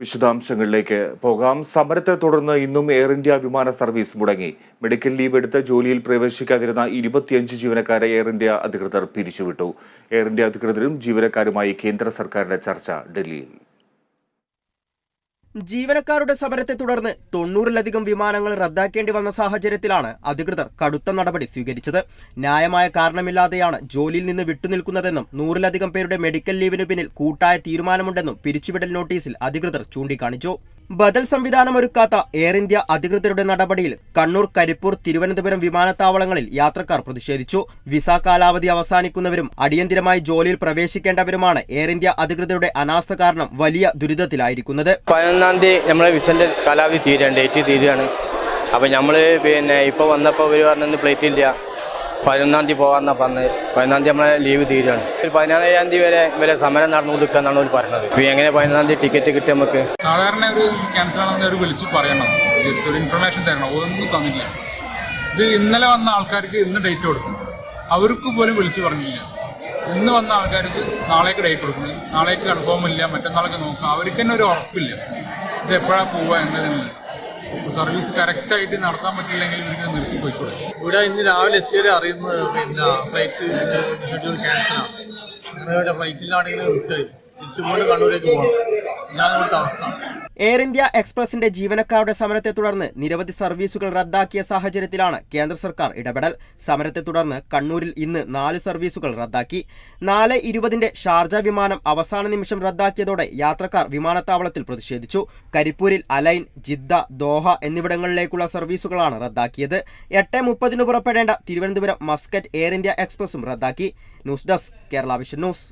വിശദാംശങ്ങളിലേക്ക് പോകാം. സമരത്തെ തുടർന്ന് ഇന്നും എയർ ഇന്ത്യ വിമാന സർവീസ് മുടങ്ങി. മെഡിക്കൽ ലീവ് എടുത്ത് ജോലിയിൽ പ്രവേശിക്കാതിരുന്ന ഇരുപത്തിയഞ്ച് ജീവനക്കാരെ എയർ ഇന്ത്യ അധികൃതർ പിരിച്ചുവിട്ടു. എയർ ഇന്ത്യ അധികൃതരും ജീവനക്കാരുമായി കേന്ദ്ര സർക്കാരിന്റെ ചർച്ച ഡൽഹിയിൽ. ജീവനക്കാരുടെ സമരത്തെ തുടർന്ന് തൊണ്ണൂറിലധികം വിമാനങ്ങൾ റദ്ദാക്കേണ്ടി വന്ന സാഹചര്യത്തിലാണ് അധികൃതർ കടുത്ത നടപടി സ്വീകരിച്ചത്. ന്യായമായ കാരണമില്ലാതെയാണ് ജോലിയിൽ നിന്ന് വിട്ടുനിൽക്കുന്നതെന്നും നൂറിലധികം പേരുടെ മെഡിക്കൽ ലീവിന് പിന്നിൽ കൂട്ടായ തീരുമാനമുണ്ടെന്നും പിരിച്ചുവിടൽ നോട്ടീസിൽ അധികൃതർ ചൂണ്ടിക്കാണിച്ചു. ബദൽ സംവിധാനമൊരുക്കാത്ത എയർ ഇന്ത്യ അധികൃതരുടെ നടപടിയിൽ കണ്ണൂർ കരിപ്പൂർ തിരുവനന്തപുരം വിമാനത്താവളങ്ങളിൽ യാത്രക്കാർ പ്രതിഷേധിച്ചു. വിസ കാലാവധി അവസാനിക്കുന്നവരും അടിയന്തിരമായി ജോലിയിൽ പ്രവേശിക്കേണ്ടവരുമാണ് എയർ ഇന്ത്യ അധികൃതരുടെ അനാസ്ഥ കാരണം വലിയ ദുരിതത്തിലായിരിക്കുന്നത്. പതിനൊന്നാം തീയതി നമ്മളെ വിസന്റെ കാലാവധി തീരാണ് ഡേറ്റ് തീരുകയാണ് അപ്പൊ നമ്മൾ പിന്നെ ഇപ്പോൾ വന്നപ്പോൾ ഇവർ പ്ലേറ്റ് ഇല്ല പതിനൊന്നാം തീയതി പോകാമെന്നാണ് പറഞ്ഞത് പതിനൊന്നാം തീയതി നമ്മളെ ലീവ് തീരുകയാണ് ഒരു പതിനാറാം തീയതി വരെ വരെ സമരം നടന്നു എന്നാണ് അവർ പറഞ്ഞത് ഇപ്പം എങ്ങനെ പതിനൊന്നാം തീയതി ടിക്കറ്റ് കിട്ടിയ നമുക്ക്? സാധാരണ ഒരു ക്യാൻസൽ ആണെന്ന് ഒരു വിളിച്ച് പറയണം. ജസ്റ്റ് ഒരു ഇൻഫർമേഷൻ തരണം. ഒന്നും തന്നില്ല. ഇത് ഇന്നലെ വന്ന ആൾക്കാർക്ക് ഇന്ന് ഡേറ്റ് കൊടുക്കും. അവർക്ക് പോലും വിളിച്ച് പറഞ്ഞില്ല. ഇന്ന് വന്ന ആൾക്കാർക്ക് നാളേക്ക് ഡേറ്റ് കൊടുക്കുന്നു നാളേക്ക് കൺഫേം ഇല്ല. മറ്റന്നാളേക്ക് നോക്കാം. അവർക്ക് തന്നെ ഒരു ഉറപ്പില്ല. ഇത് എപ്പോഴാണ് പോവുക എന്നതിനുള്ള സർവീസ് കറക്റ്റായിട്ട് നടത്താൻ പറ്റില്ലെങ്കിൽ ഇവർക്ക് നിർത്തി പോയിക്കൂടെ ഇവിടെ ഇന്ന് രാവിലെ എത്തിയവരെ അറിയുന്നത് പിന്നെ ഫ്ലൈറ്റ് ഷെഡ്യൂൾ ക്യാൻസലാണ് അങ്ങനെ ഫ്ലൈറ്റിലാണെങ്കിൽ തിരിച്ചുകൊണ്ട് കണ്ണൂരേക്ക് പോകണം എയർ ഇന്ത്യ എക്സ്പ്രസിന്റെ ജീവനക്കാരുടെ സമരത്തെ തുടർന്ന് നിരവധി സർവീസുകൾ റദ്ദാക്കിയ സാഹചര്യത്തിലാണ് കേന്ദ്ര സർക്കാർ ഇടപെടൽ. സമരത്തെ തുടർന്ന് കണ്ണൂരിൽ ഇന്ന് നാല് സർവീസുകൾ റദ്ദാക്കി. നാല് ഇരുപതിന്റെ ഷാർജ വിമാനം അവസാന നിമിഷം റദ്ദാക്കിയതോടെ യാത്രക്കാർ വിമാനത്താവളത്തിൽ പ്രതിഷേധിച്ചു. കരിപ്പൂരിൽ അലൈൻ ജിദ്ദ ദോഹ എന്നിവിടങ്ങളിലേക്കുള്ള സർവീസുകളാണ് റദ്ദാക്കിയത്. എട്ട് മുപ്പതിന് പുറപ്പെടേണ്ട തിരുവനന്തപുരം മസ്കറ്റ് എയർ ഇന്ത്യ എക്സ്പ്രസും റദ്ദാക്കി. News desk Kerala vision news.